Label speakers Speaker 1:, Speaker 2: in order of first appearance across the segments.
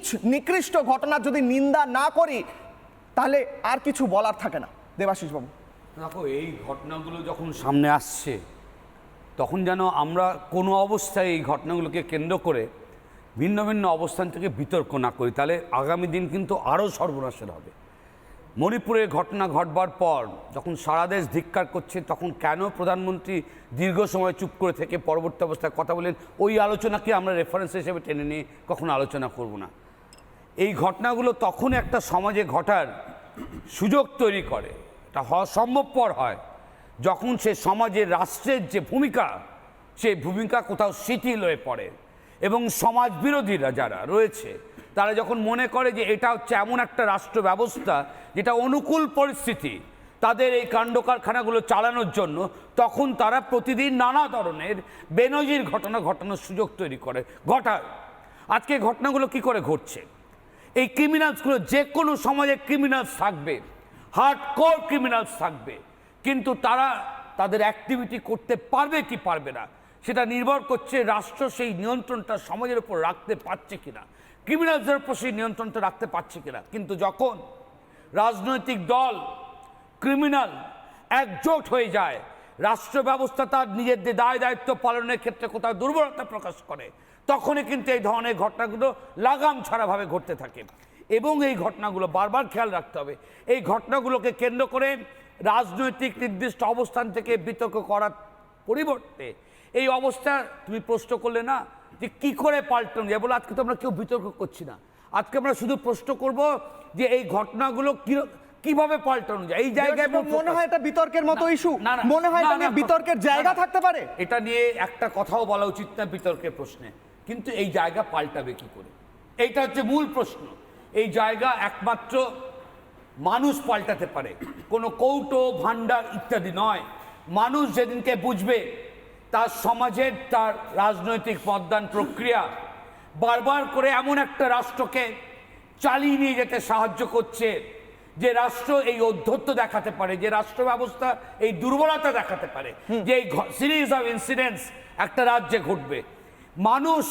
Speaker 1: নিচ, নিকৃষ্ট ঘটনার যদি নিন্দা না করি, তাহলে আর কিছু বলার থাকে না। দেবাশিস বাবু
Speaker 2: দেখো, এই ঘটনাগুলো যখন সামনে আসছে, তখন যেন আমরা কোনো অবস্থায় এই ঘটনাগুলোকে কেন্দ্র করে ভিন্ন ভিন্ন অবস্থান থেকে বিতর্ক না করি, তাহলে আগামী দিন কিন্তু আরও সর্বনাশের হবে। মণিপুরের ঘটনা ঘটবার পর যখন সারা দেশ ধিক্কার করছে, তখন কেন প্রধানমন্ত্রী দীর্ঘ সময় চুপ করে থেকে পরবর্তী অবস্থায় কথা বলেন, ওই আলোচনাকে আমরা রেফারেন্স হিসেবে টেনে নিয়ে কখনো আলোচনা করব না। এই ঘটনাগুলো তখন একটা সমাজে ঘটার সুযোগ তৈরি করে। এটা সম্ভবপর হয়। যখন সে সমাজের রাষ্ট্রের যে ভূমিকা, সেই ভূমিকা কোথাও শিথিল হয়ে পড়ে এবং সমাজ বিরোধীরা যারা রয়েছে, তারা যখন মনে করে যে এটা হচ্ছে এমন একটা রাষ্ট্র ব্যবস্থা যেটা অনুকূল পরিস্থিতি, তাদের এই কাণ্ড কারখানাগুলো চালানোর জন্য, তখন তারা প্রতিদিন নানা ধরনের বেনজির ঘটনা ঘটানোর সুযোগ তৈরি করে, ঘটায়। আজকে ঘটনাগুলো কি করে ঘটছে? এই ক্রিমিনালসগুলো যে কোনো সমাজে ক্রিমিনালস থাকবে হার্ড কোর ক্রিমিনালস থাকবে, কিন্তু তারা তাদের অ্যাক্টিভিটি করতে পারবে কি পারবে না, সেটা নির্ভর করছে রাষ্ট্র সেই নিয়ন্ত্রণটা সমাজের উপর রাখতে পারছে কিনা ক্রিমিনালসদের উপর সেই নিয়ন্ত্রণটা রাখতে পারছে কিনা, কিন্তু যখন রাজনৈতিক দল ক্রিমিনাল একজোট হয়ে যায়, রাষ্ট্র ব্যবস্থা তার নিজেদের দায় দায়িত্ব পালনের ক্ষেত্রে কোথাও দুর্বলতা প্রকাশ করে তখনই কিন্তু এই ধরনের ঘটনাগুলো লাগাম ছাড়াভাবে ঘটতে থাকে। এবং এই ঘটনাগুলো বারবার খেয়াল রাখতে হবে। এই ঘটনাগুলোকে কেন্দ্র করে রাজনৈতিক নির্দিষ্ট অবস্থান থেকে বিতর্ক করার পরিবর্তে এই অবস্থা তুমি প্রশ্ন করলে না যে কি করে পাল্টানো যায়? বলে আজকে তো আমরা কেউ বিতর্ক করছি না। আজকে আমরা শুধু প্রশ্ন করব যে এই ঘটনাগুলো কি- কীভাবে পাল্টানো যায়? এই জায়গায়
Speaker 1: মনে হয় এটা বিতর্কের মতো ইস্যু মনে হয় এটা নিয়ে বিতর্কের জায়গা থাকতে পারে।
Speaker 2: এটা নিয়ে একটা কথাও বলা উচিত না বিতর্কের প্রশ্নে। কিন্তু এই জায়গা পাল্টাবে কি করে? এইটা হচ্ছে মূল প্রশ্ন। এই জায়গা একমাত্র মানুষ পাল্টাতে পারে। কোনো কৌটো ভাণ্ডার ইত্যাদি নয়। মানুষ যেদিনকে বুঝবে তার সমাজের তার রাজনৈতিক মতদান প্রক্রিয়া বারবার করে এমন একটা রাষ্ট্রকে চালিয়ে নিয়ে যেতে সাহায্য করছে যে রাষ্ট্র এই অধ্যত্ব দেখাতে পারে যে রাষ্ট্র ব্যবস্থা এই দুর্বলতা দেখাতে পারে। যে এই সিরিজ অফ ইনসিডেন্টস একটা রাজ্যে ঘটবে। মানুষ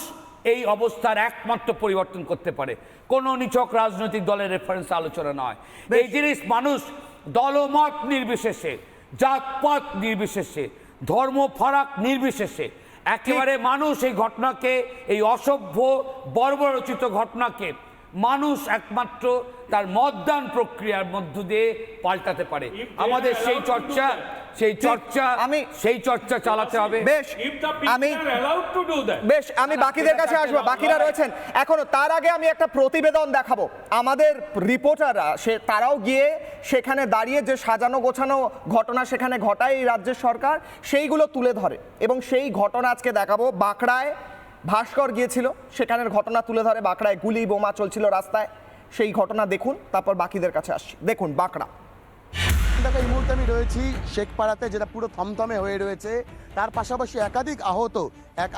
Speaker 2: এই অবস্থার একমাত্র পরিবর্তন করতে পারে। কোন নিচক রাজনৈতিক দলের রেফারেন্স আলোচনা নয়। এই জিনিস মানুষ দলমত নির্বিশেষে জাতপাত নির্বিশেষে ধর্ম ফারাক নির্বিশেষে একেবারে মানুষ এই ঘটনাকে এই অসভ্য বর্বরচিত ঘটনাকে মানুষ একমাত্র তার মতদান প্রক্রিয়ার মধ্য দিয়ে পাল্টাতে পারে। আমাদের সেই চর্চা সেই চর্চা
Speaker 1: আমি-
Speaker 2: সেই চর্চা চালাতে হবে।
Speaker 1: বেশ আমি. বেশ আমি বাকিদের কাছে আসব বাকিরা রয়েছেন। এখনও তার আগে আমি একটা প্রতিবেদন দেখাবো। আমাদের রিপোর্টাররা সে তারাও গিয়ে সেখানে দাঁড়িয়ে যে সাজানো গোছানো ঘটনা সেখানে ঘটায় এই রাজ্যের সরকার সেইগুলো তুলে ধরে। এবং সেই ঘটনা আজকে দেখাবো বাঁকড়ায় ভাস্কর গিয়েছিল সেখানের ঘটনা তুলে ধরে বাঁকড়ায় গুলি বোমা চলছিল রাস্তায়। সেই ঘটনা দেখুন তারপর বাকিদের কাছে আসছি। দেখুন বাঁকড়া।
Speaker 3: দেখো এই মুহূর্তে আমি রয়েছি শেখপাড়াতে যেটা পুরো থমথমে হয়ে রয়েছে। তার পাশাপাশি একাধিক আহত এক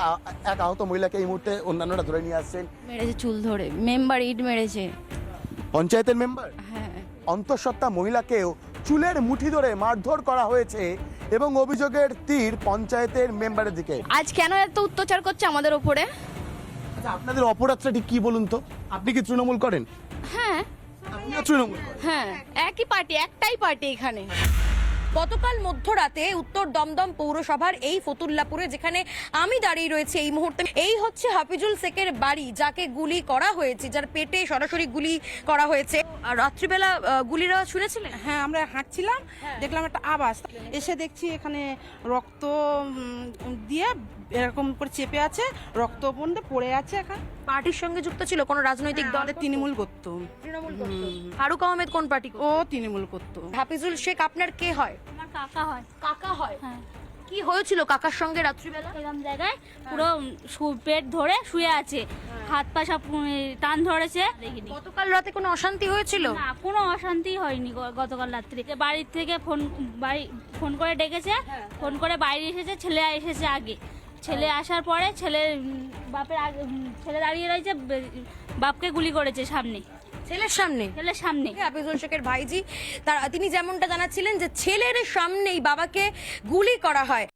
Speaker 3: এক আহত মহিলাকে এই মুহূর্তে অন্যান্যরা ধরে নিয়ে আসছেন।
Speaker 4: মেরেছে চুল ধরে মেম্বার ইট মেরেছে।
Speaker 3: পঞ্চায়েতের মেম্বার?
Speaker 4: হ্যাঁ।
Speaker 3: অন্তঃসত্ত্বা মহিলাকেও চুলের মুঠি ধরে মারধর করা হয়েছে এবং অভিযোগের তীর পঞ্চায়েতের মেম্বারের দিকে।
Speaker 4: আজ কেন এত অত্যাচার করছে আমাদের ওপরে?
Speaker 3: আচ্ছা আপনাদের অপরাধটা ঠিক কি বলুন তো? আপনি কি তৃণমূল করেন?
Speaker 4: হ্যাঁ।
Speaker 3: আপনিও তৃণমূল করেন?
Speaker 4: হ্যাঁ একই পার্টি একটাই পার্টি এখানে।
Speaker 5: গতকাল মধ্যরাতে উত্তর দমদম পৌরসভার এই ফতুল্লাপুরে যেখানে আমি দাঁড়িয়ে রয়েছি এই মুহূর্তে এই হচ্ছে হাফিজুল শেখের বাড়ি যাকে গুলি করা হয়েছে যার পেটে সরাসরি গুলি করা হয়েছে। আর রাত্রিবেলা গুলির আওয়াজ শুনেছিলেন
Speaker 6: হ্যাঁ আমরা হাঁটছিলাম দেখলাম একটা আওয়াজ। এসে দেখছি এখানে রক্ত দিয়ে এরকম করে চেপে আছে রক্ত বন্ধে পড়ে আছে এখন।
Speaker 5: পার্টির সঙ্গে যুক্ত ছিল কোন রাজনৈতিক দল?
Speaker 6: আমাদের তৃণমূল করতো।
Speaker 5: তৃণমূল করতো। ফারুক আহমেদ কোন পার্টি
Speaker 6: ও তৃণমূল করতো।
Speaker 5: হাফিজুল শেখ আপনার কে হয়?
Speaker 7: কাকা হয়।
Speaker 5: কাকা হয়?
Speaker 7: হ্যাঁ।
Speaker 5: কি হয়েছিল কাকার সঙ্গে রাত্রিবেলা?
Speaker 7: এরকম জায়গায় পুরো শু- পেট ধরে শুয়ে আছে। হাত পা সব টান ধরেছে। দেখিনি।
Speaker 5: গতকাল রাতে কোনো অশান্তি হয়েছিল?
Speaker 7: না কোনো অশান্তি হয়নি গতকাল রাত্রে। বাড়ির থেকে ফোন বাড়ি ফোন করে ডেকেছে। ফোন করে বাইরে এসেছে ছেলে এসেছে আগে। ছেলে আসার পরে ছেলে বাপের আগে ছেলে দাঁড়িয়ে রয়েছে বাপকে গুলি করেছে সামনে।
Speaker 5: ছেলের সামনে।
Speaker 7: ছেলের সামনে।
Speaker 5: হাফিজুল শেখের ভাইজি তার তিনি যেমনটা জানাচ্ছিলেন যে ছেলের সামনেই বাবাকে গুলি করা হয়।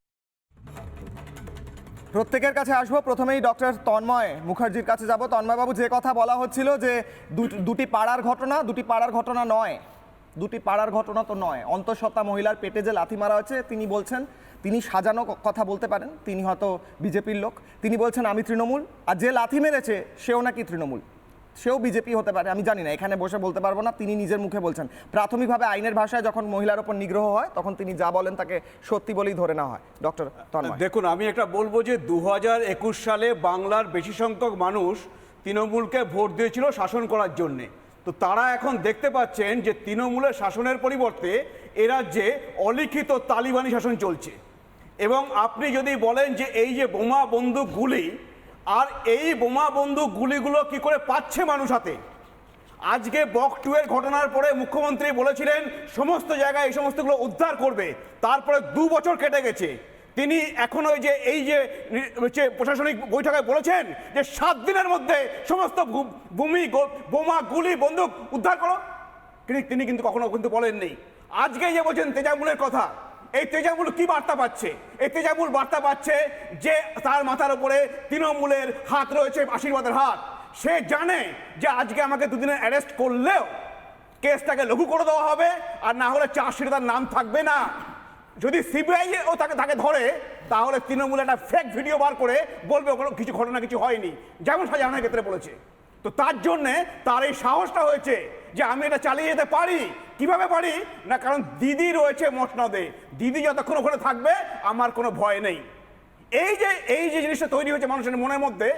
Speaker 1: প্রত্যেকের কাছে আসব। প্রথমেই ডক্টর তন্ময় মুখার্জির কাছে যাব। তন্ময় বাবু যে কথা বলা হচ্ছিল যে দু- দুটি পাড়ার ঘটনা দুটি পাড়ার ঘটনা নয়। দুটি পাড়ার ঘটনা তো নয়। অন্তঃসত্ত্বা মহিলার পেটে যে লাথি মারা হয়েছে তিনি বলছেন তিনি সাজানো ক- কথা বলতে পারেন। তিনি হয়তো বিজেপির লোক। তিনি বলছেন আমি তৃণমূল। আর যে লাথি মেরেছে সেও নাকি তৃণমূল। সেও বিজেপি হতে পারে, আমি জানি না, এখানে বসে বলতে পারব না, তিনি নিজের মুখে বলছেন। প্রাথমিকভাবে আইনের ভাষায় যখন মহিলার ওপর নিগ্রহ হয়, তখন তিনি যা বলেন তাকে সত্যি বলেই ধরে না হয়। ডক্টর
Speaker 8: দেখুন, আমি একটা বলব যে দু সালে বাংলার বেশি সংখ্যক মানুষ তৃণমূলকে ভোট দিয়েছিল শাসন করার জন্যে। তো তারা এখন দেখতে পাচ্ছেন যে তৃণমূলের শাসনের পরিবর্তে এ রাজ্যে অলিখিত তালিবানি শাসন চলছে। এবং আপনি যদি বলেন যে এই যে বোমা বন্দুক গুলি আর এই বোমা বন্দুক গুলিগুলো কি করে পাচ্ছে মানুষ হাতে? আজকে বক টু এর ঘটনার পরে মুখ্যমন্ত্রী বলেছিলেন, সমস্ত জায়গায় এই সমস্তগুলো উদ্ধার করবে। তারপরে দু বছর কেটে গেছে। তিনি এখন যে, এই যে প্রশাসনিক বৈঠকে বলেছেন যে সাত দিনের মধ্যে সমস্ত ভূমি বোমা, গুলি, বন্দুক উদ্ধার করো। তিনি কিন্তু কখনো কিন্তু বলেননি। আজকে যে বলছেন তেজামুলের কথা এই তেজামুল কি বার্তা পাচ্ছে? এই তেজামুল বার্তা পাচ্ছে যে তার মাথার উপরে তৃণমূলের হাত রয়েছে, আশীর্বাদের হাত। সে জানে যে আজকে আমাকে দুদিনে অ্যারেস্ট করলেও কেসটাকে লঘু করে দেওয়া হবে আর না হলে চার্জশিটে তার নাম থাকবে না। যদি সিবিআই ও তাকে তাকে ধরে, তাহলে তৃণমূল একটা ফেক ভিডিও বার করে বলবে ওখানে কিছু ঘটনা কিছু হয়নি। যেমন শাহজাহানের ক্ষেত্রে বলেছে। তো তার জন্যে তার এই সাহসটা হয়েছে যে আমি এটা চালিয়ে যেতে পারি। কীভাবে পারি? না, কারণ দিদি রয়েছে মসনদে দিদি যতক্ষণ ওখানে থাকবে, আমার কোনো ভয় নেই। এই যে এই যে জিনিসটা তৈরি হয়েছে মানুষের মনের মধ্যে,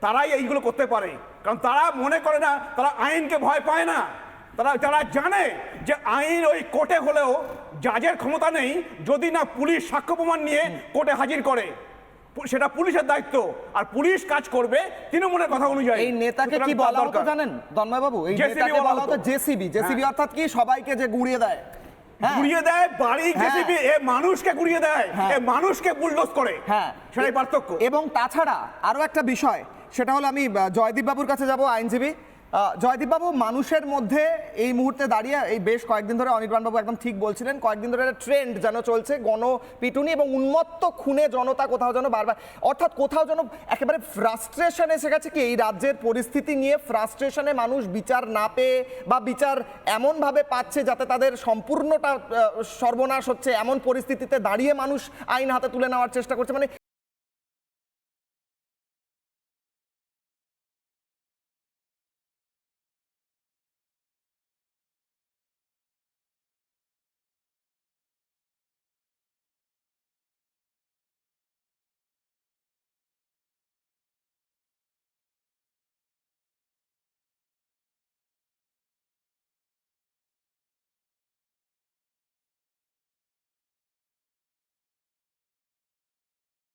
Speaker 8: তারাই এইগুলো করতে পারে। কারণ তারা মনে করে না, তারা আইনকে ভয় পায় না। তারা তারা জানে যে আইন ওই কোর্টে হলেও জাজের ক্ষমতা নেই, যদি না পুলিশ সাক্ষ্য প্রমাণ নিয়ে কোর্টে হাজির করে। সেটা পুলিশের দায়িত্ব। আর পুলিশ কাজ করবে তৃণমূলের কথা অনুযায়ী।
Speaker 1: এই নেতাকে কি বলা হতো জানেন? তন্ময় বাবু এই নেতাকে
Speaker 8: বলা
Speaker 1: হতো। JCB JCB.
Speaker 8: হ্যাঁ।
Speaker 1: অর্থাৎ কি? সবাইকে যে গুড়িয়ে দেয়। হ্যাঁ।
Speaker 8: ঘুরিয়ে দেয় বাড়ি
Speaker 1: হ্যাঁ।
Speaker 8: জেসিবি এ মানুষকে ঘুরিয়ে দেয়। এ মানুষকে বুলডোজ করে।
Speaker 1: হ্যাঁ।
Speaker 8: সেটাই পার্থক্য।
Speaker 1: এবং তাছাড়া আরও একটা বিষয় সেটা হলো আমি জয়দীপ বাবুর কাছে যাব আইনজীবী। জয়দীপ বাবু মানুষের মধ্যে এই মুহূর্তে দাঁড়িয়ে, এই বেশ কয়েকদিন ধরে অনির্বাণ বাবু একদম ঠিক বলছিলেন, কয়েকদিন ধরে একটা ট্রেন্ড যেন চলছে, গণপিটুনি এবং উন্মত্ত খুনে জনতা কোথাও যেন বারবার, অর্থাৎ কোথাও যেন একেবারে ফ্রাস্ট্রেশন এসে গেছে কি, এই রাজ্যের পরিস্থিতি নিয়ে ফ্রাস্ট্রেশনে মানুষ বিচার না পেয়ে বা বিচার এমনভাবে পাচ্ছে যাতে তাদের সম্পূর্ণটা সর্বনাশ হচ্ছে, এমন পরিস্থিতিতে দাঁড়িয়ে মানুষ আইন হাতে তুলে নেওয়ার চেষ্টা করছে মানে